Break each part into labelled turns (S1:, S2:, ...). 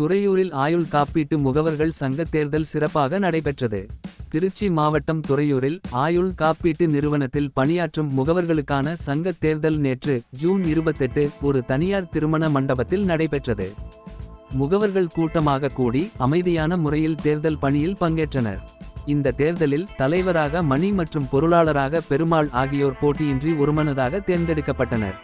S1: துறையூரில் ஆயுள் காப்பீட்டு முகவர்கள் சங்க தேர்தல் சிறப்பாக நடைபெற்றது. திருச்சி மாவட்டம் துறையூரில் ஆயுள் காப்பீட்டு நிறுவனத்தில் பணியாற்றும் முகவர்களுக்கான சங்க தேர்தல் நேற்று ஜூன் இருபத்தெட்டு ஒரு தனியார் திருமண மண்டபத்தில் நடைபெற்றது. முகவர்கள் கூட்டமாக கூடி அமைதியான முறையில் தேர்தல் பணியில் பங்கேற்றனர். இந்த தேர்தலில் தலைவராக மணி மற்றும் பொருளாளராக பெருமாள் ஆகியோர் போட்டியின்றி ஒருமனதாக தேர்ந்தெடுக்கப்பட்டனர்.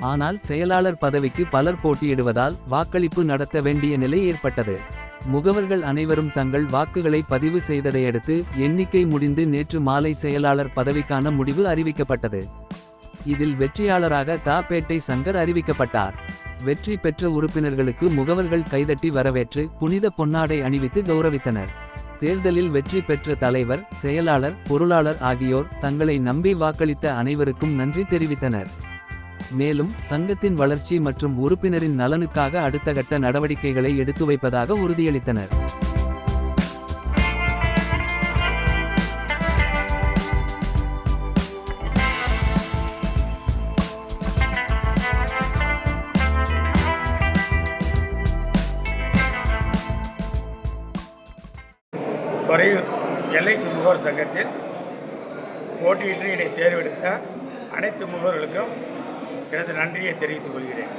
S1: ஆனால் செயலாளர் பதவிக்கு பலர் போட்டியிடுவதால் வாக்களிப்பு நடத்த வேண்டிய நிலை ஏற்பட்டது. முகவர்கள் அனைவரும் தங்கள் வாக்குகளை பதிவு செய்ததையடுத்து எண்ணிக்கை முடிந்து நேற்று மாலை செயலாளர் பதவிக்கான முடிவு அறிவிக்கப்பட்டது. இதில் வெற்றியாளராக தாப்பேட்டை சங்கர் அறிவிக்கப்பட்டார். வெற்றி பெற்ற உறுப்பினர்களுக்கு முகவர்கள் கைதட்டி வரவேற்று புனித பொன்னாடை அணிவித்து கௌரவித்தனர். தேர்தலில் வெற்றி பெற்ற தலைவர் செயலாளர் பொருளாளர் ஆகியோர் தங்களை நம்பி வாக்களித்த அனைவருக்கும் நன்றி தெரிவித்தனர். மேலும் சங்கத்தின் வளர்ச்சி மற்றும் உறுப்பினரின் நலனுக்காக அடுத்த கட்ட நடவடிக்கைகளை எடுத்து வைப்பதாக உறுதியளித்தனர்.
S2: துறையூர் எல்ஐசி முகவர் சங்கத்தில் போட்டியின்றி என்னை தேர்வெடுத்த அனைத்து முகவர்களுக்கும் எனது நன்றியை தெரிவித்துக் கொள்கிறேன்.